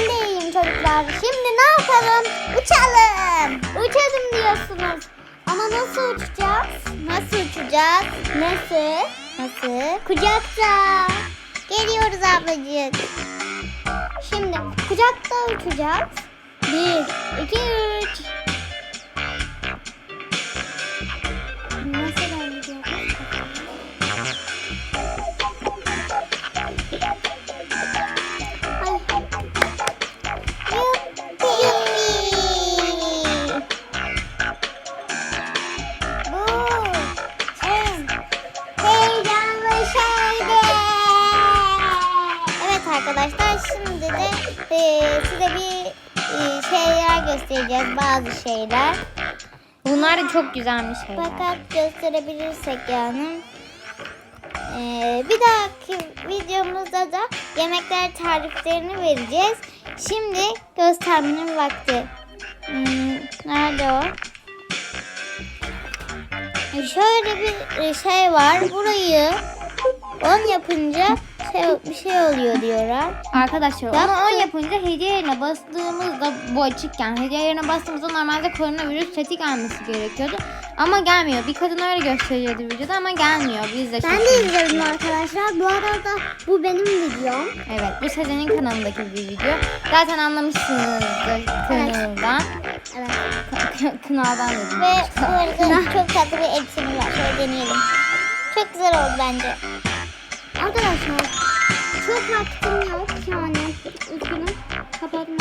iyiyim çocuklar. Şimdi ne yapalım? Uçalım. Uçalım diyorsunuz. Ama nasıl uçacağız? Nasıl uçacağız? Nasıl? Nasıl? Kucakta. Geliyoruz ablacık. Şimdi kucakta uçacağız. Bir, iki, üç. Arkadaşlar şimdi de e, size bir e, şeyler göstereceğiz bazı şeyler. Bunlar çok güzelmiş şeyler. Fakat gösterebilirsek yani. Ee, bir dahaki videomuzda da yemekler tariflerini vereceğiz. Şimdi göstermenin vakti. Hmm, nerede o? Ee, Şöyle bir e, şey var. Burayı 10 yapınca şey, bir şey oluyor diyorlar. Arkadaşlar onu. 10 yapınca hediye yerine bastığımızda bu açıkken hediye yerine bastığımızda normalde koronavirüs seti gelmesi gerekiyordu. Ama gelmiyor. Bir kadın öyle gösteriyordu videoda ama gelmiyor. Biz de Ben de izledim arkadaşlar. Bu arada bu benim videom. Evet bu Sezen'in kanalındaki bir video. Zaten anlamışsınızdır kanalından. Evet. Kanaldan dedim. Ve bu arada çok tatlı bir elbisemiz var. Şöyle deneyelim. Çok güzel oldu bence. Arkadaşlar çok vaktim yok yani. Üzgünüm. Kapatmak